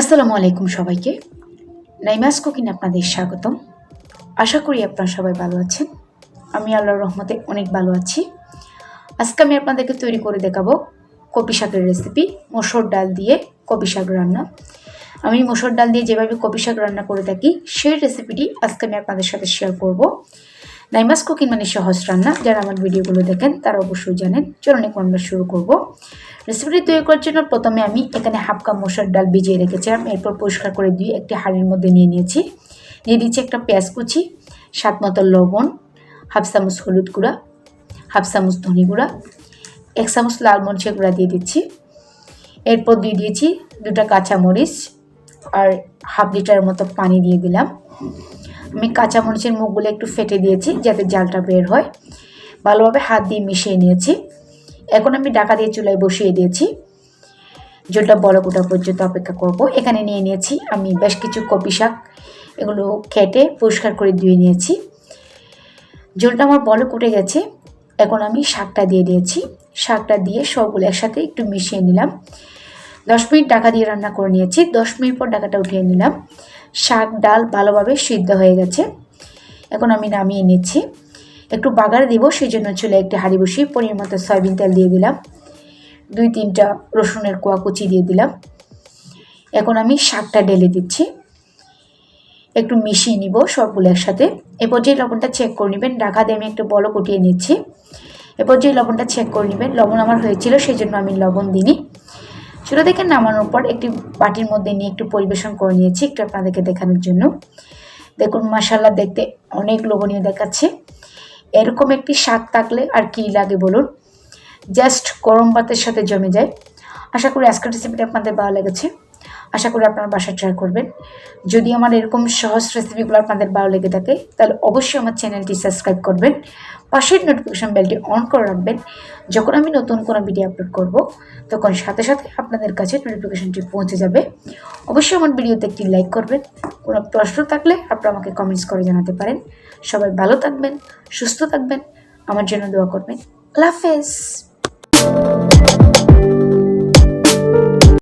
আসসালামু আলাইকুম সবাইকে। নাইমাস কুকিং আপনাদের স্বাগতম। আশা করি আপনারা সবাই ভালো আছেন। আমি আল্লাহর রহমতে অনেক ভালো আছি। আজকে আমি আপনাদেরকে তৈরি করে দেখাবো কপি শাকের রেসিপি মসুর ডাল দিয়ে কপি শাক রান্না। আমি মসুর ডাল দিয়ে যেভাবে কপি শাক রান্না করে থাকি, সেই রেসিপিটি আজকে আমি আপনাদের সাথে শেয়ার করব। নাইমাস কুকিং মানে সহজ রান্না। যারা আমার ভিডিওগুলো দেখেন, তারা অবশ্যই জানেন। চলুন এখন আমরা শুরু করব। রেসিপিটি তৈরি করার জন্য প্রথমে আমি এখানে হাফ কাপ মশার ডাল ভিজিয়ে রেখেছিলাম। এরপর পরিষ্কার করে দিয়ে একটি হাঁড়ির মধ্যে নিয়ে নিয়েছি। দিয়ে দিচ্ছি একটা পেঁয়াজ কুচি, স্বাদ মতো লবণ, হাফ চামচ হলুদ গুঁড়া, হাফ চামচ ধনি গুঁড়া, এক চামচ লাল মরিচের গুঁড়া দিয়ে দিচ্ছি। এরপর দিয়ে দিয়েছি দুটা কাঁচামরিচ আর হাফ লিটার মতো পানি দিয়ে দিলাম। আমি কাঁচামরিচের মুখগুলো একটু ফেটে দিয়েছি যাতে জালটা বের হয়। ভালোভাবে হাত দিয়ে মিশিয়ে নিয়েছি। এখন আমি ডাকা দিয়ে চুলায় বসিয়ে দিয়েছি। জলটা বড় কোটা পর্যন্ত অপেক্ষা করব। এখানে নিয়ে নিয়েছি আমি বেশ কিছু কপি শাক। এগুলো কেটে পরিষ্কার করে ধুয়ে নিয়েছি। জলটা আমার বড় কুটে গেছে। এখন আমি শাকটা দিয়ে দিয়েছি। শাকটা দিয়ে সবগুলো একসাথে একটু মিশিয়ে নিলাম। দশ মিনিট ডাকা দিয়ে রান্না করে নিয়েছি। দশ মিনিট পর ডাকাটা উঠিয়ে নিলাম। শাক, ডাল ভালোভাবে সিদ্ধ হয়ে গেছে। এখন আমি নামিয়ে নিচ্ছি। একটু বাগার দিব সেই জন্য চুলে একটি হাঁড়ি বসিয়ে পরিমাণ মতো সয়াবিন তেল দিয়ে দিলাম। দুই তিনটা রসুনের কোয়া কুচি দিয়ে দিলাম। এখন আমি শাকটা ঢেলে দিচ্ছি। একটু মিশিয়ে নিব সবগুলো একসাথে। এরপর যে লবণটা চেক করে নেবেন। ঢাকা দিয়ে আমি একটু বড় কুটিয়ে নিচ্ছি। এরপর যে লবণটা চেক করে নেবেন। লবণ আমার হয়েছিল সেই জন্য আমি লবণ দিইনি। চুলো থেকে নামানোর পর একটি বাটির মধ্যে নিয়ে একটু পরিবেশন করে নিয়েছি, একটু আপনাদেরকে দেখানোর জন্য। দেখুন মশালা দেখতে অনেক লোভনীয় দেখাচ্ছে। এরকম একটি শাক থাকলে আর কি লাগে বলুন? জাস্ট গরম ভাতের সাথে জমে যায়। আশা করি আজকের রেসিপিটা আপনাদের ভালো লেগেছে। আশা করি আপনারা বাসা ট্রাই করবেন। যদি আমার এরকম সহজ রেসিপিগুলো আপনাদের ভালো লেগে থাকে, তাহলে অবশ্যই আমার চ্যানেলটি সাবস্ক্রাইব করবেন। পাশের নোটিফিকেশন বেলটি অন করে রাখবেন। যখন আমি নতুন কোনো ভিডিও আপলোড করব, তখন সাথে সাথে আপনাদের কাছে নোটিফিকেশনটি পৌঁছে যাবে। অবশ্যই আমার ভিডিওতে একটি লাইক করবেন। কোনো প্রশ্ন থাকলে আপনারা আমাকে কমেন্টস করে জানাতে পারেন। সবাই ভালো থাকবেন, সুস্থ থাকবেন, আমার জন্য দোয়া করবেন। আল্লাহ হাফেজ।